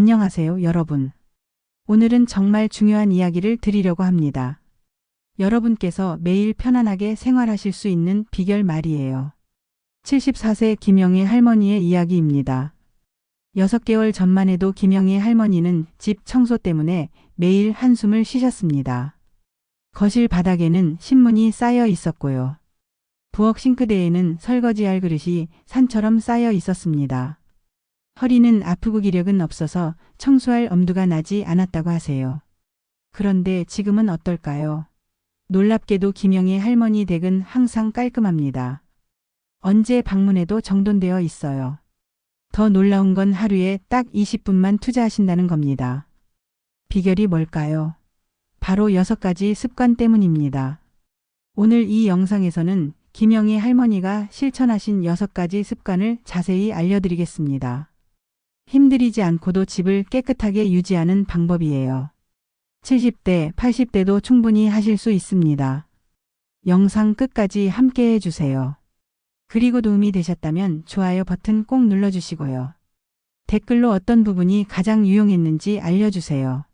안녕하세요, 여러분. 오늘은 정말 중요한 이야기를 드리려고 합니다. 여러분께서 매일 편안하게 생활하실 수 있는 비결 말이에요. 74세 김영희 할머니의 이야기입니다. 6개월 전만 해도 김영희 할머니는 집 청소 때문에 매일 한숨을 쉬셨습니다. 거실 바닥에는 신문이 쌓여 있었고요. 부엌 싱크대에는 설거지할 그릇이 산처럼 쌓여 있었습니다. 허리는 아프고 기력은 없어서 청소할 엄두가 나지 않았다고 하세요. 그런데 지금은 어떨까요? 놀랍게도 김영희 할머니 댁은 항상 깔끔합니다. 언제 방문해도 정돈되어 있어요. 더 놀라운 건 하루에 딱 20분만 투자하신다는 겁니다. 비결이 뭘까요? 바로 6가지 습관 때문입니다. 오늘 이 영상에서는 김영희 할머니가 실천하신 6가지 습관을 자세히 알려드리겠습니다. 힘들이지 않고도 집을 깨끗하게 유지하는 방법이에요. 70대, 80대도 충분히 하실 수 있습니다. 영상 끝까지 함께 해주세요. 그리고 도움이 되셨다면 좋아요 버튼 꼭 눌러주시고요. 댓글로 어떤 부분이 가장 유용했는지 알려주세요.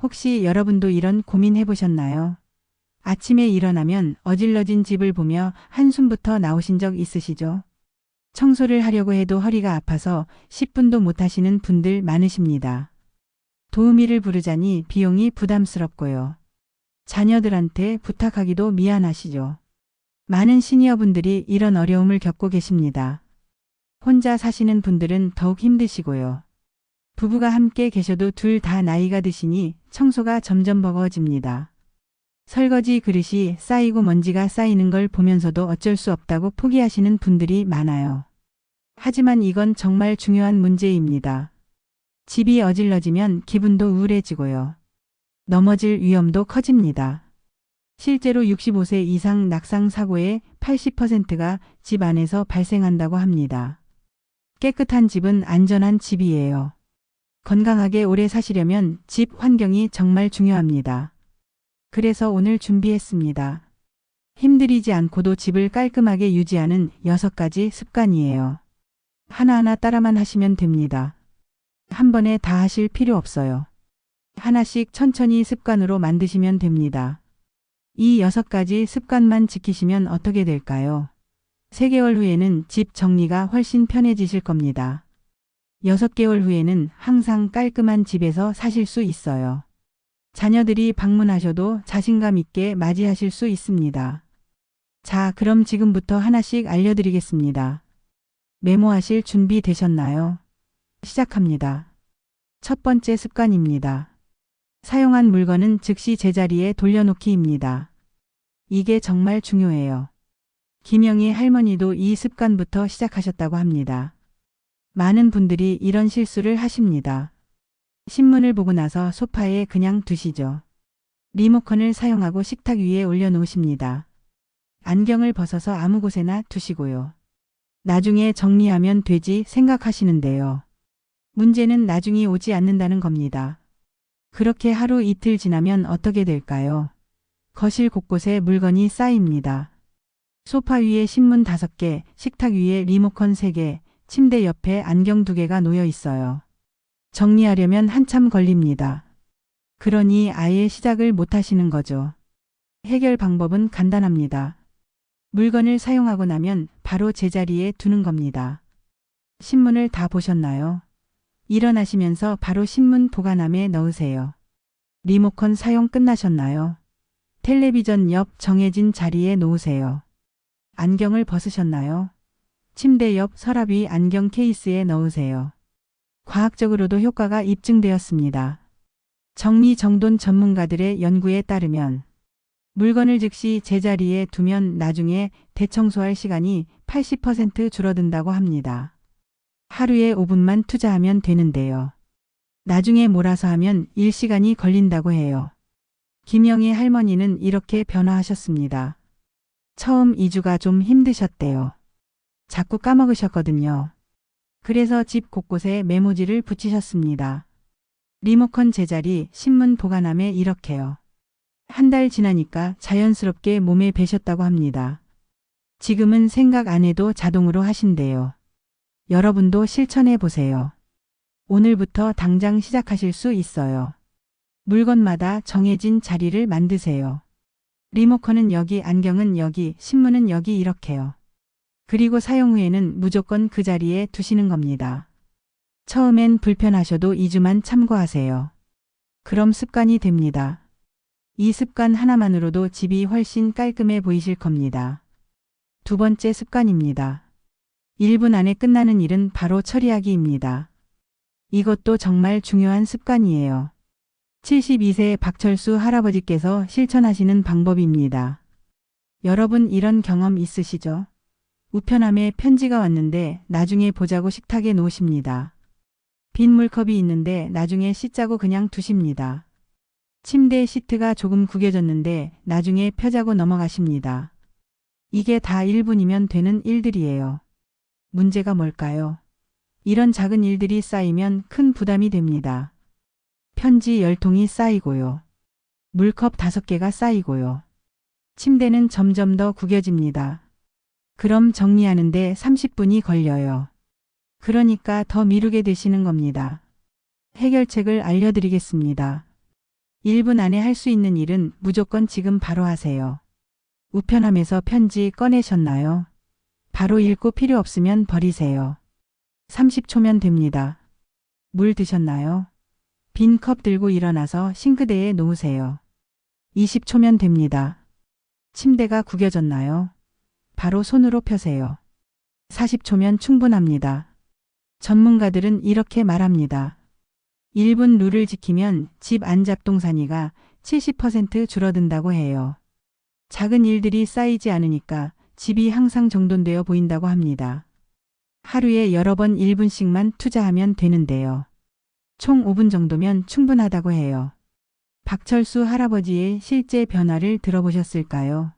혹시 여러분도 이런 고민 해보셨나요? 아침에 일어나면 어질러진 집을 보며 한숨부터 나오신 적 있으시죠? 청소를 하려고 해도 허리가 아파서 10분도 못 하시는 분들 많으십니다. 도우미를 부르자니 비용이 부담스럽고요. 자녀들한테 부탁하기도 미안하시죠. 많은 시니어분들이 이런 어려움을 겪고 계십니다. 혼자 사시는 분들은 더욱 힘드시고요. 부부가 함께 계셔도 둘 다 나이가 드시니 청소가 점점 버거워집니다. 설거지 그릇이 쌓이고 먼지가 쌓이는 걸 보면서도 어쩔 수 없다고 포기하시는 분들이 많아요. 하지만 이건 정말 중요한 문제입니다. 집이 어질러지면 기분도 우울해지고요. 넘어질 위험도 커집니다. 실제로 65세 이상 낙상 사고의 80%가 집 안에서 발생한다고 합니다. 깨끗한 집은 안전한 집이에요. 건강하게 오래 사시려면 집 환경이 정말 중요합니다. 그래서 오늘 준비했습니다. 힘들이지 않고도 집을 깔끔하게 유지하는 6가지 습관이에요. 하나하나 따라만 하시면 됩니다. 한 번에 다 하실 필요 없어요. 하나씩 천천히 습관으로 만드시면 됩니다. 이 6가지 습관만 지키시면 어떻게 될까요? 3개월 후에는 집 정리가 훨씬 편해지실 겁니다. 6개월 후에는 항상 깔끔한 집에서 사실 수 있어요. 자녀들이 방문하셔도 자신감 있게 맞이하실 수 있습니다. 자, 그럼 지금부터 하나씩 알려드리겠습니다. 메모하실 준비 되셨나요? 시작합니다. 첫 번째 습관입니다. 사용한 물건은 즉시 제자리에 돌려놓기입니다. 이게 정말 중요해요. 김영희 할머니도 이 습관부터 시작하셨다고 합니다. 많은 분들이 이런 실수를 하십니다. 신문을 보고 나서 소파에 그냥 두시죠. 리모컨을 사용하고 식탁 위에 올려놓으십니다. 안경을 벗어서 아무 곳에나 두시고요. 나중에 정리하면 되지 생각하시는데요. 문제는 나중이 오지 않는다는 겁니다. 그렇게 하루 이틀 지나면 어떻게 될까요? 거실 곳곳에 물건이 쌓입니다. 소파 위에 신문 5개, 식탁 위에 리모컨 3개, 침대 옆에 안경 2개가 놓여 있어요. 정리하려면 한참 걸립니다. 그러니 아예 시작을 못 하시는 거죠. 해결 방법은 간단합니다. 물건을 사용하고 나면 바로 제자리에 두는 겁니다. 신문을 다 보셨나요? 일어나시면서 바로 신문 보관함에 넣으세요. 리모컨 사용 끝나셨나요? 텔레비전 옆 정해진 자리에 놓으세요. 안경을 벗으셨나요? 침대 옆 서랍 위 안경 케이스에 넣으세요. 과학적으로도 효과가 입증되었습니다. 정리정돈 전문가들의 연구에 따르면 물건을 즉시 제자리에 두면 나중에 대청소할 시간이 80% 줄어든다고 합니다. 하루에 5분만 투자하면 되는데요. 나중에 몰아서 하면 1시간이 걸린다고 해요. 김영희 할머니는 이렇게 변화하셨습니다. 처음 2주가 좀 힘드셨대요. 자꾸 까먹으셨거든요. 그래서 집 곳곳에 메모지를 붙이셨습니다. 리모컨 제자리, 신문 보관함에 이렇게요. 한 달 지나니까 자연스럽게 몸에 배셨다고 합니다. 지금은 생각 안 해도 자동으로 하신대요. 여러분도 실천해 보세요. 오늘부터 당장 시작하실 수 있어요. 물건마다 정해진 자리를 만드세요. 리모컨은 여기, 안경은 여기, 신문은 여기 이렇게요. 그리고 사용 후에는 무조건 그 자리에 두시는 겁니다. 처음엔 불편하셔도 2주만 참고하세요. 그럼 습관이 됩니다. 이 습관 하나만으로도 집이 훨씬 깔끔해 보이실 겁니다. 두 번째 습관입니다. 1분 안에 끝나는 일은 바로 처리하기입니다. 이것도 정말 중요한 습관이에요. 72세 박철수 할아버지께서 실천하시는 방법입니다. 여러분 이런 경험 있으시죠? 우편함에 편지가 왔는데 나중에 보자고 식탁에 놓으십니다. 빈 물컵이 있는데 나중에 씻자고 그냥 두십니다. 침대 시트가 조금 구겨졌는데 나중에 펴자고 넘어가십니다. 이게 다 1분이면 되는 일들이에요. 문제가 뭘까요? 이런 작은 일들이 쌓이면 큰 부담이 됩니다. 편지 10통이 쌓이고요. 물컵 5개가 쌓이고요. 침대는 점점 더 구겨집니다. 그럼 정리하는데 30분이 걸려요. 그러니까 더 미루게 되시는 겁니다. 해결책을 알려드리겠습니다. 1분 안에 할 수 있는 일은 무조건 지금 바로 하세요. 우편함에서 편지 꺼내셨나요? 바로 읽고 필요 없으면 버리세요. 30초면 됩니다. 물 드셨나요? 빈 컵 들고 일어나서 싱크대에 놓으세요. 20초면 됩니다. 침대가 구겨졌나요? 바로 손으로 펴세요. 40초면 충분합니다. 전문가들은 이렇게 말합니다. 1분 룰을 지키면 집 안 잡동사니가 70% 줄어든다고 해요. 작은 일들이 쌓이지 않으니까 집이 항상 정돈되어 보인다고 합니다. 하루에 여러 번 1분씩만 투자하면 되는데요. 총 5분 정도면 충분하다고 해요. 박철수 할아버지의 실제 변화를 들어보셨을까요?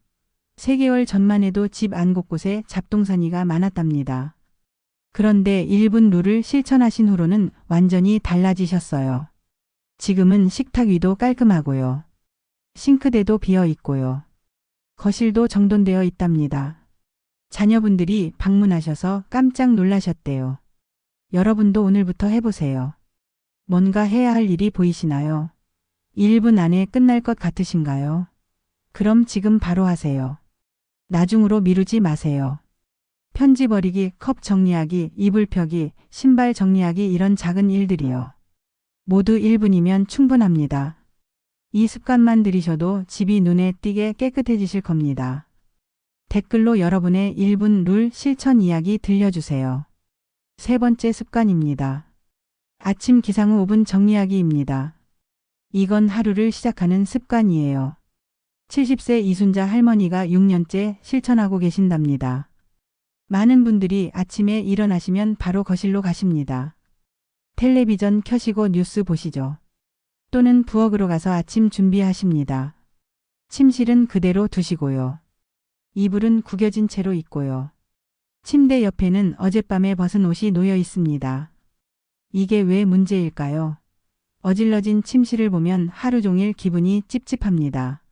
3개월 전만 해도 집 안 곳곳에 잡동사니가 많았답니다. 그런데 1분 룰을 실천하신 후로는 완전히 달라지셨어요. 지금은 식탁 위도 깔끔하고요. 싱크대도 비어 있고요. 거실도 정돈되어 있답니다. 자녀분들이 방문하셔서 깜짝 놀라셨대요. 여러분도 오늘부터 해보세요. 뭔가 해야 할 일이 보이시나요? 1분 안에 끝날 것 같으신가요? 그럼 지금 바로 하세요. 나중으로 미루지 마세요. 편지 버리기, 컵 정리하기, 이불 펴기, 신발 정리하기 이런 작은 일들이요. 모두 1분이면 충분합니다. 이 습관만 들이셔도 집이 눈에 띄게 깨끗해지실 겁니다. 댓글로 여러분의 1분 룰 실천 이야기 들려주세요. 세 번째 습관입니다. 아침 기상 후 5분 정리하기입니다. 이건 하루를 시작하는 습관이에요. 70세 이순자 할머니가 6년째 실천하고 계신답니다. 많은 분들이 아침에 일어나시면 바로 거실로 가십니다. 텔레비전 켜시고 뉴스 보시죠. 또는 부엌으로 가서 아침 준비하십니다. 침실은 그대로 두시고요. 이불은 구겨진 채로 있고요. 침대 옆에는 어젯밤에 벗은 옷이 놓여 있습니다. 이게 왜 문제일까요? 어질러진 침실을 보면 하루 종일 기분이 찝찝합니다.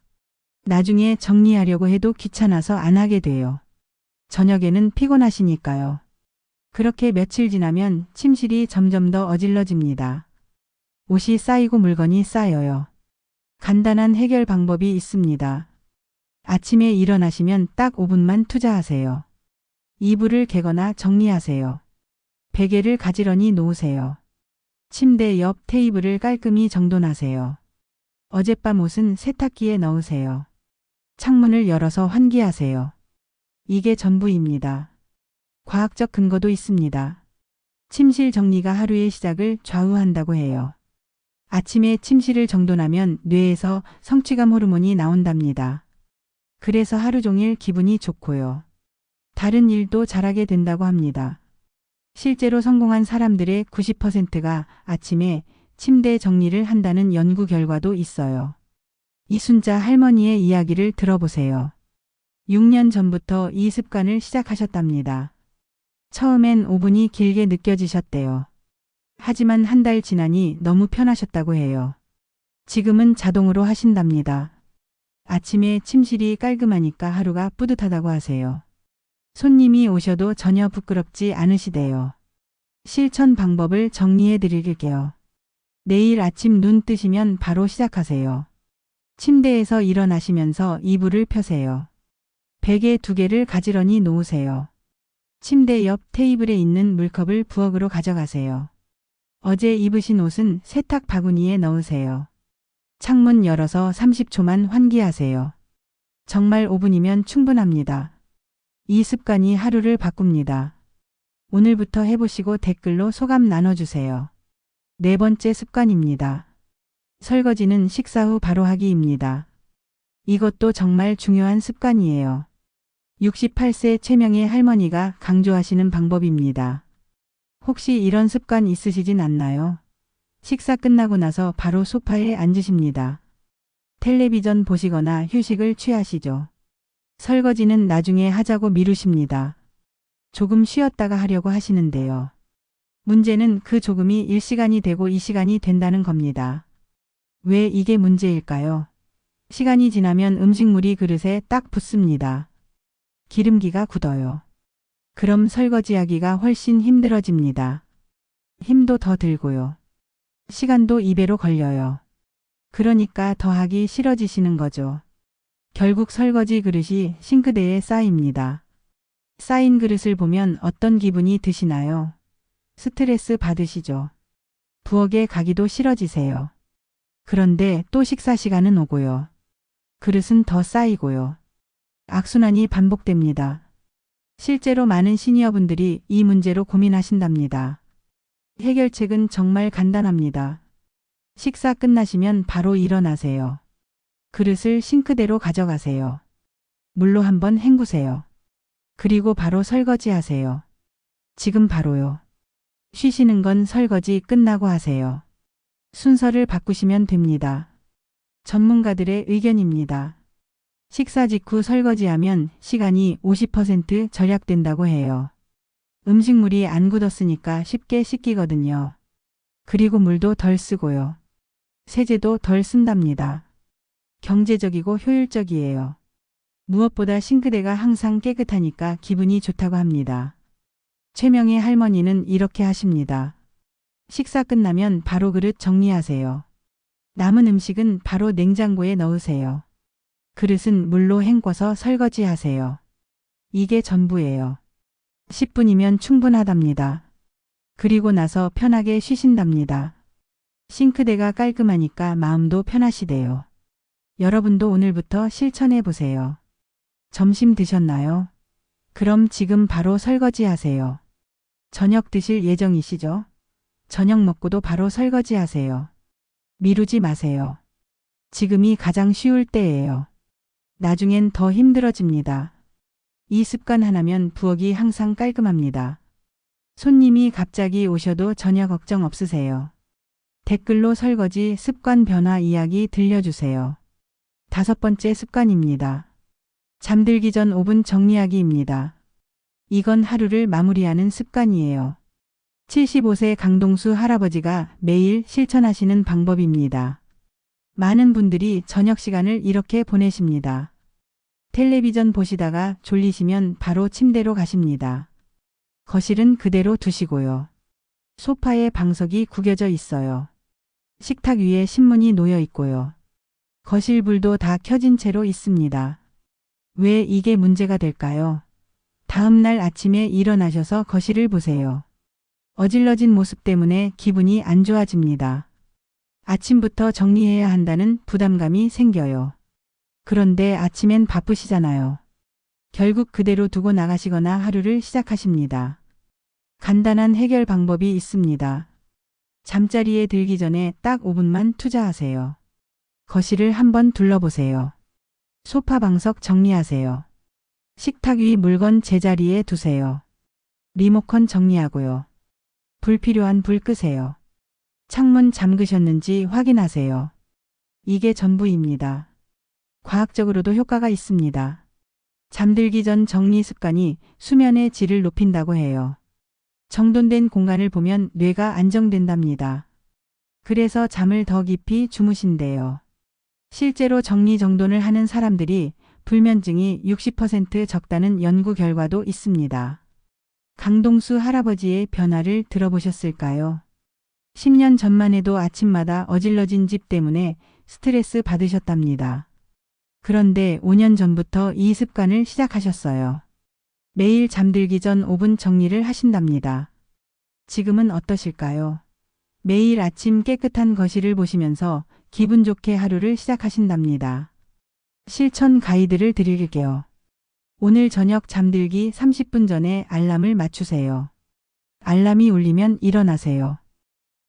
나중에 정리하려고 해도 귀찮아서 안 하게 돼요. 저녁에는 피곤하시니까요. 그렇게 며칠 지나면 침실이 점점 더 어질러집니다. 옷이 쌓이고 물건이 쌓여요. 간단한 해결 방법이 있습니다. 아침에 일어나시면 딱 5분만 투자하세요. 이불을 개거나 정리하세요. 베개를 가지런히 놓으세요. 침대 옆 테이블을 깔끔히 정돈하세요. 어젯밤 옷은 세탁기에 넣으세요. 창문을 열어서 환기하세요. 이게 전부입니다. 과학적 근거도 있습니다. 침실 정리가 하루의 시작을 좌우한다고 해요. 아침에 침실을 정돈하면 뇌에서 성취감 호르몬이 나온답니다. 그래서 하루 종일 기분이 좋고요. 다른 일도 잘하게 된다고 합니다. 실제로 성공한 사람들의 90%가 아침에 침대 정리를 한다는 연구 결과도 있어요. 이순자 할머니의 이야기를 들어보세요. 6년 전부터 이 습관을 시작하셨답니다. 처음엔 5분이 길게 느껴지셨대요. 하지만 한 달 지나니 너무 편하셨다고 해요. 지금은 자동으로 하신답니다. 아침에 침실이 깔끔하니까 하루가 뿌듯하다고 하세요. 손님이 오셔도 전혀 부끄럽지 않으시대요. 실천 방법을 정리해 드릴게요. 내일 아침 눈 뜨시면 바로 시작하세요. 침대에서 일어나시면서 이불을 펴세요. 베개 두 개를 가지런히 놓으세요. 침대 옆 테이블에 있는 물컵을 부엌으로 가져가세요. 어제 입으신 옷은 세탁 바구니에 넣으세요. 창문 열어서 30초만 환기하세요. 정말 5분이면 충분합니다. 이 습관이 하루를 바꿉니다. 오늘부터 해보시고 댓글로 소감 나눠주세요. 네 번째 습관입니다. 설거지는 식사 후 바로 하기입니다. 이것도 정말 중요한 습관이에요. 68세 최명의 할머니가 강조하시는 방법입니다. 혹시 이런 습관 있으시진 않나요? 식사 끝나고 나서 바로 소파에 앉으십니다. 텔레비전 보시거나 휴식을 취하시죠. 설거지는 나중에 하자고 미루십니다. 조금 쉬었다가 하려고 하시는데요. 문제는 그 조금이 1시간이 되고 2시간이 된다는 겁니다. 왜 이게 문제일까요? 시간이 지나면 음식물이 그릇에 딱 붙습니다. 기름기가 굳어요. 그럼 설거지하기가 훨씬 힘들어집니다. 힘도 더 들고요. 시간도 2배로 걸려요. 그러니까 더 하기 싫어지시는 거죠. 결국 설거지 그릇이 싱크대에 쌓입니다. 쌓인 그릇을 보면 어떤 기분이 드시나요? 스트레스 받으시죠. 부엌에 가기도 싫어지세요. 그런데 또 식사 시간은 오고요. 그릇은 더 쌓이고요. 악순환이 반복됩니다. 실제로 많은 시니어분들이 이 문제로 고민하신답니다. 해결책은 정말 간단합니다. 식사 끝나시면 바로 일어나세요. 그릇을 싱크대로 가져가세요. 물로 한번 헹구세요. 그리고 바로 설거지 하세요. 지금 바로요. 쉬시는 건 설거지 끝나고 하세요. 순서를 바꾸시면 됩니다. 전문가들의 의견입니다. 식사 직후 설거지하면 시간이 50% 절약된다고 해요. 음식물이 안 굳었으니까 쉽게 씻기거든요. 그리고 물도 덜 쓰고요. 세제도 덜 쓴답니다. 경제적이고 효율적이에요. 무엇보다 싱크대가 항상 깨끗하니까 기분이 좋다고 합니다. 최명의 할머니는 이렇게 하십니다. 식사 끝나면 바로 그릇 정리하세요. 남은 음식은 바로 냉장고에 넣으세요. 그릇은 물로 헹궈서 설거지하세요. 이게 전부예요. 10분이면 충분하답니다. 그리고 나서 편하게 쉬신답니다. 싱크대가 깔끔하니까 마음도 편하시대요. 여러분도 오늘부터 실천해 보세요. 점심 드셨나요? 그럼 지금 바로 설거지 하세요. 저녁 드실 예정이시죠? 저녁 먹고도 바로 설거지 하세요. 미루지 마세요. 지금이 가장 쉬울 때예요. 나중엔 더 힘들어집니다. 이 습관 하나면 부엌이 항상 깔끔합니다. 손님이 갑자기 오셔도 전혀 걱정 없으세요. 댓글로 설거지 습관 변화 이야기 들려주세요. 다섯 번째 습관입니다. 잠들기 전 5분 정리하기입니다. 이건 하루를 마무리하는 습관이에요. 75세 강동수 할아버지가 매일 실천하시는 방법입니다. 많은 분들이 저녁 시간을 이렇게 보내십니다. 텔레비전 보시다가 졸리시면 바로 침대로 가십니다. 거실은 그대로 두시고요. 소파에 방석이 구겨져 있어요. 식탁 위에 신문이 놓여 있고요. 거실 불도 다 켜진 채로 있습니다. 왜 이게 문제가 될까요? 다음 날 아침에 일어나셔서 거실을 보세요. 어질러진 모습 때문에 기분이 안 좋아집니다. 아침부터 정리해야 한다는 부담감이 생겨요. 그런데 아침엔 바쁘시잖아요. 결국 그대로 두고 나가시거나 하루를 시작하십니다. 간단한 해결 방법이 있습니다. 잠자리에 들기 전에 딱 5분만 투자하세요. 거실을 한번 둘러보세요. 소파 방석 정리하세요. 식탁 위 물건 제자리에 두세요. 리모컨 정리하고요. 불필요한 불 끄세요. 창문 잠그셨는지 확인하세요. 이게 전부입니다. 과학적으로도 효과가 있습니다. 잠들기 전 정리 습관이 수면의 질을 높인다고 해요. 정돈된 공간을 보면 뇌가 안정된답니다. 그래서 잠을 더 깊이 주무신대요. 실제로 정리 정돈을 하는 사람들이 불면증이 60% 적다는 연구 결과도 있습니다. 강동수 할아버지의 변화를 들어보셨을까요? 10년 전만 해도 아침마다 어질러진 집 때문에 스트레스 받으셨답니다. 그런데 5년 전부터 이 습관을 시작하셨어요. 매일 잠들기 전 5분 정리를 하신답니다. 지금은 어떠실까요? 매일 아침 깨끗한 거실을 보시면서 기분 좋게 하루를 시작하신답니다. 실천 가이드를 드릴게요. 오늘 저녁 잠들기 30분 전에 알람을 맞추세요. 알람이 울리면 일어나세요.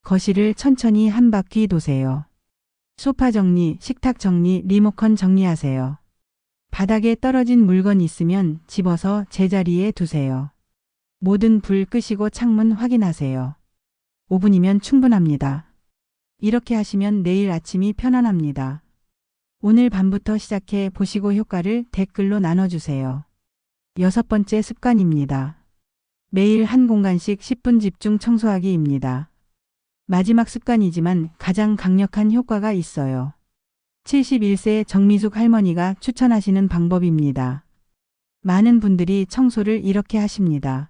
거실을 천천히 한 바퀴 도세요. 소파 정리, 식탁 정리, 리모컨 정리하세요. 바닥에 떨어진 물건 있으면 집어서 제자리에 두세요. 모든 불 끄시고 창문 확인하세요. 5분이면 충분합니다. 이렇게 하시면 내일 아침이 편안합니다. 오늘 밤부터 시작해 보시고 효과를 댓글로 나눠주세요. 여섯 번째 습관입니다. 매일 한 공간씩 10분 집중 청소하기입니다. 마지막 습관이지만 가장 강력한 효과가 있어요. 71세 정미숙 할머니가 추천하시는 방법입니다. 많은 분들이 청소를 이렇게 하십니다.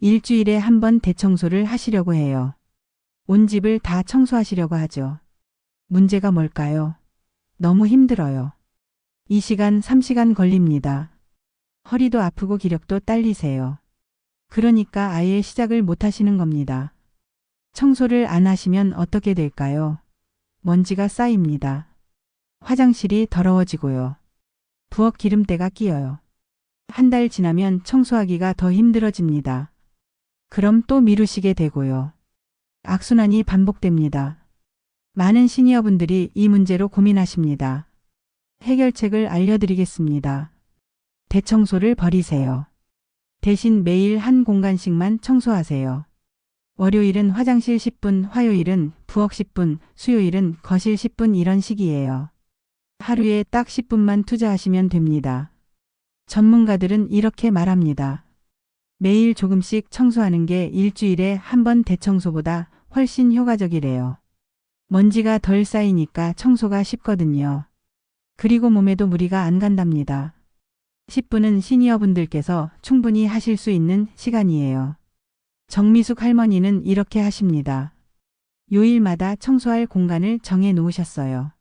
일주일에 한 번 대청소를 하시려고 해요. 온 집을 다 청소하시려고 하죠. 문제가 뭘까요? 너무 힘들어요. 2시간, 3시간 걸립니다. 허리도 아프고 기력도 딸리세요. 그러니까 아예 시작을 못 하시는 겁니다. 청소를 안 하시면 어떻게 될까요? 먼지가 쌓입니다. 화장실이 더러워지고요. 부엌 기름때가 끼어요. 한 달 지나면 청소하기가 더 힘들어집니다. 그럼 또 미루시게 되고요. 악순환이 반복됩니다. 많은 시니어분들이 이 문제로 고민하십니다. 해결책을 알려드리겠습니다. 대청소를 버리세요. 대신 매일 한 공간씩만 청소하세요. 월요일은 화장실 10분, 화요일은 부엌 10분, 수요일은 거실 10분 이런 식이에요. 하루에 딱 10분만 투자하시면 됩니다. 전문가들은 이렇게 말합니다. 매일 조금씩 청소하는 게 일주일에 한 번 대청소보다 훨씬 효과적이래요. 먼지가 덜 쌓이니까 청소가 쉽거든요. 그리고 몸에도 무리가 안 간답니다. 10분은 시니어분들께서 충분히 하실 수 있는 시간이에요. 정미숙 할머니는 이렇게 하십니다. 요일마다 청소할 공간을 정해 놓으셨어요.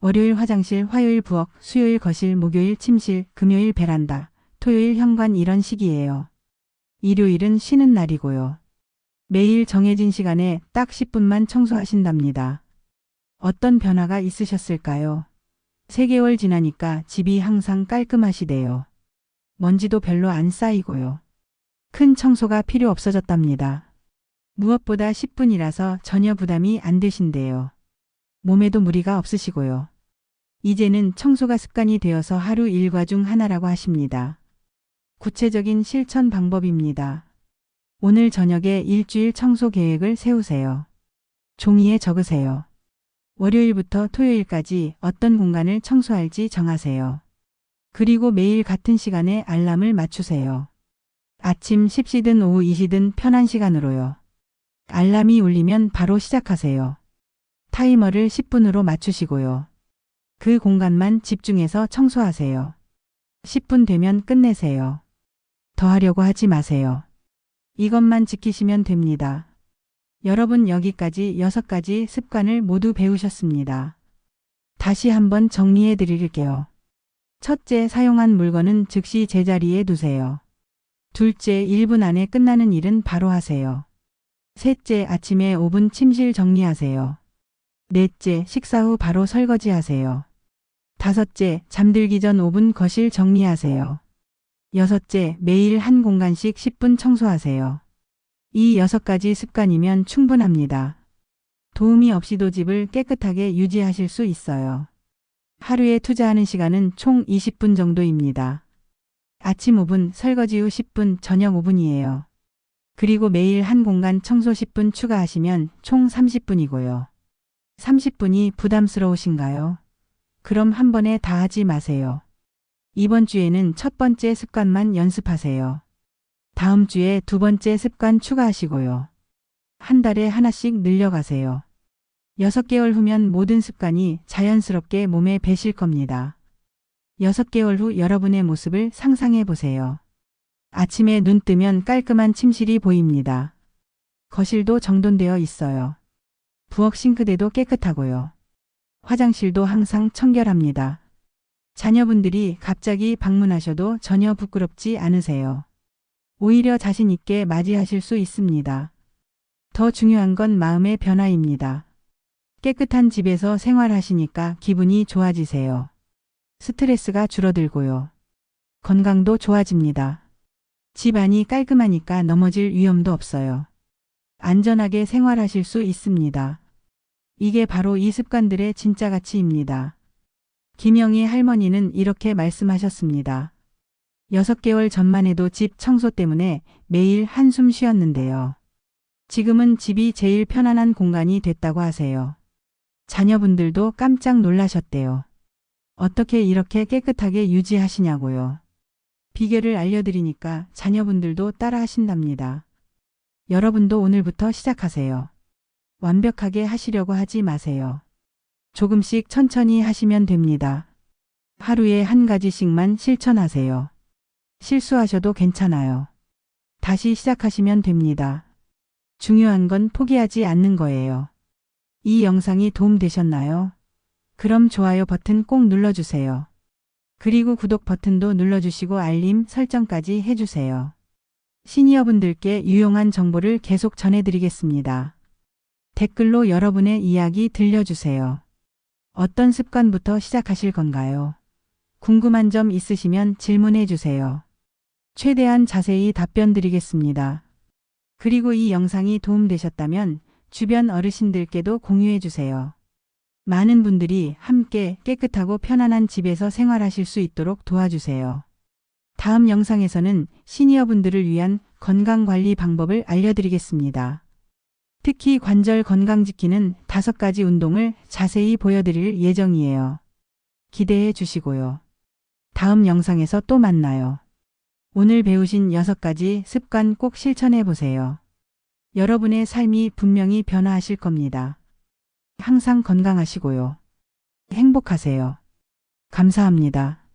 월요일 화장실, 화요일 부엌, 수요일 거실, 목요일 침실, 금요일 베란다, 토요일 현관 이런 식이에요. 일요일은 쉬는 날이고요. 매일 정해진 시간에 딱 10분만 청소하신답니다. 어떤 변화가 있으셨을까요? 3개월 지나니까 집이 항상 깔끔하시대요. 먼지도 별로 안 쌓이고요. 큰 청소가 필요 없어졌답니다. 무엇보다 10분이라서 전혀 부담이 안 되신대요. 몸에도 무리가 없으시고요. 이제는 청소가 습관이 되어서 하루 일과 중 하나라고 하십니다. 구체적인 실천 방법입니다. 오늘 저녁에 일주일 청소 계획을 세우세요. 종이에 적으세요. 월요일부터 토요일까지 어떤 공간을 청소할지 정하세요. 그리고 매일 같은 시간에 알람을 맞추세요. 아침 10시든 오후 2시든 편한 시간으로요. 알람이 울리면 바로 시작하세요. 타이머를 10분으로 맞추시고요. 그 공간만 집중해서 청소하세요. 10분 되면 끝내세요. 더 하려고 하지 마세요. 이것만 지키시면 됩니다. 여러분 여기까지 6가지 습관을 모두 배우셨습니다. 다시 한번 정리해 드릴게요. 첫째, 사용한 물건은 즉시 제자리에 두세요. 둘째, 1분 안에 끝나는 일은 바로 하세요. 셋째, 아침에 5분 침실 정리하세요. 넷째, 식사 후 바로 설거지 하세요. 다섯째, 잠들기 전 5분 거실 정리하세요. 여섯째, 매일 한 공간씩 10분 청소하세요. 이 여섯 가지 습관이면 충분합니다. 도움이 없이도 집을 깨끗하게 유지하실 수 있어요. 하루에 투자하는 시간은 총 20분 정도입니다. 아침 5분, 설거지 후 10분, 저녁 5분이에요. 그리고 매일 한 공간 청소 10분 추가하시면 총 30분이고요. 30분이 부담스러우신가요? 그럼 한 번에 다 하지 마세요. 이번 주에는 첫 번째 습관만 연습하세요. 다음 주에 두 번째 습관 추가하시고요. 한 달에 하나씩 늘려가세요. 6개월 후면 모든 습관이 자연스럽게 몸에 배실 겁니다. 6개월 후 여러분의 모습을 상상해 보세요. 아침에 눈 뜨면 깔끔한 침실이 보입니다. 거실도 정돈되어 있어요. 부엌 싱크대도 깨끗하고요. 화장실도 항상 청결합니다. 자녀분들이 갑자기 방문하셔도 전혀 부끄럽지 않으세요. 오히려 자신 있게 맞이하실 수 있습니다. 더 중요한 건 마음의 변화입니다. 깨끗한 집에서 생활하시니까 기분이 좋아지세요. 스트레스가 줄어들고요. 건강도 좋아집니다. 집 안이 깔끔하니까 넘어질 위험도 없어요. 안전하게 생활하실 수 있습니다. 이게 바로 이 습관들의 진짜 가치입니다. 김영희 할머니는 이렇게 말씀하셨습니다. 6개월 전만 해도 집 청소 때문에 매일 한숨 쉬었는데요. 지금은 집이 제일 편안한 공간이 됐다고 하세요. 자녀분들도 깜짝 놀라셨대요. 어떻게 이렇게 깨끗하게 유지하시냐고요. 비결을 알려드리니까 자녀분들도 따라 하신답니다. 여러분도 오늘부터 시작하세요. 완벽하게 하시려고 하지 마세요. 조금씩 천천히 하시면 됩니다. 하루에 한 가지씩만 실천하세요. 실수하셔도 괜찮아요. 다시 시작하시면 됩니다. 중요한 건 포기하지 않는 거예요. 이 영상이 도움되셨나요? 그럼 좋아요 버튼 꼭 눌러주세요. 그리고 구독 버튼도 눌러주시고 알림 설정까지 해주세요. 시니어분들께 유용한 정보를 계속 전해드리겠습니다. 댓글로 여러분의 이야기 들려주세요. 어떤 습관부터 시작하실 건가요? 궁금한 점 있으시면 질문해 주세요. 최대한 자세히 답변 드리겠습니다. 그리고 이 영상이 도움되셨다면 주변 어르신들께도 공유해 주세요. 많은 분들이 함께 깨끗하고 편안한 집에서 생활하실 수 있도록 도와주세요. 다음 영상에서는 시니어분들을 위한 건강관리 방법을 알려드리겠습니다. 특히 관절 건강 지키는 다섯 가지 운동을 자세히 보여드릴 예정이에요. 기대해 주시고요. 다음 영상에서 또 만나요. 오늘 배우신 여섯 가지 습관 꼭 실천해 보세요. 여러분의 삶이 분명히 변화하실 겁니다. 항상 건강하시고요. 행복하세요. 감사합니다.